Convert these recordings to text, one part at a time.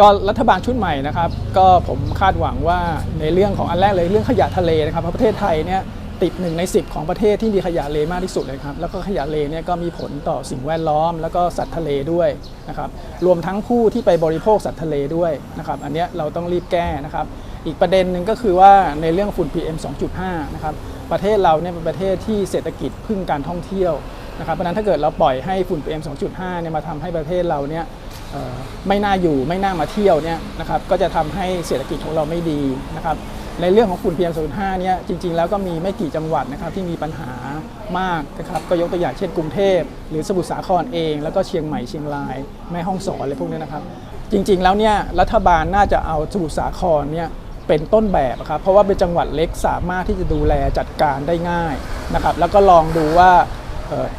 ก็รัฐบาลชุดใหม่นะครับ ก็ผมคาดหวังว่าในเรื่องของอันแรกเลยเรื่องขยะทะเลนะครับเพราะประเทศไทยเนี่ยติดหนึ่งใน 10 ของประเทศที่มีขยะเลมากที่สุดเลยครับ แล้วก็ขยะเลเนี่ยก็มีผลต่อสิ่งแวดล้อม แล้วก็สัตว์ทะเลด้วยนะครับรวมทั้งผู้ที่ไปบริโภคสัตว์ทะเลด้วยนะครับอันนี้เราต้องรีบแก้นะครับ อีกประเด็นหนึ่งก็คือว่าในเรื่องฝุ่น PM 2.5 นะครับประเทศเราเนี่ยเป็นประเทศที่เศรษฐกิจพึ่งการท่องเที่ยวนะครับเพราะนั้นถ้าเกิดเราปล่อยให้ฝุ่น PM 2.5 เนี่ยมาทำให้ประเทศเราเนี่ย ไม่น่าอยู่ไม่น่ามาเที่ยวเนี่ยนะครับก็จะทำให้เศรษฐกิจของเราไม่ดีนะครับในเรื่องของฝุ่น PM 2.5เนี่ยจริง ๆ แล้วก็มีไม่กี่จังหวัดนะครับที่มีปัญหามากนะครับก็ยกตัวอย่างเช่นกรุงเทพ หรือสมุทรสาครเอง แล้วก็เชียงใหม่เชียงราย แม่ฮ่องสอนอะไรพวกนี้นะครับ จริง ๆ แล้วเนี่ยรัฐบาลน่าจะเอาสมุทรสาครเนี่ยเป็นต้นแบบครับเพราะว่าเป็นจังหวัดเล็กสามารถที่จะดูแลจัดการได้ง่ายนะครับแล้วก็ลองดูว่า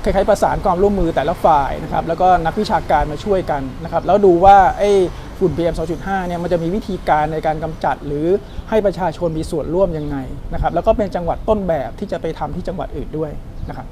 คล้ายๆประสานความร่วมมือแต่ละฝ่ายนะครับแล้วก็นักวิชาการมาช่วยกันนะครับแล้วดูว่าไอ้ฝุ่น PM 2.5เนี่ยมันจะมีวิธีการในการกำจัด หรือให้ประชาชนมีส่วนร่วมยังไงนะครับแล้วก็เป็นจังหวัดต้นแบบที่จะไปทำที่จังหวัดอื่นด้วยนะครับ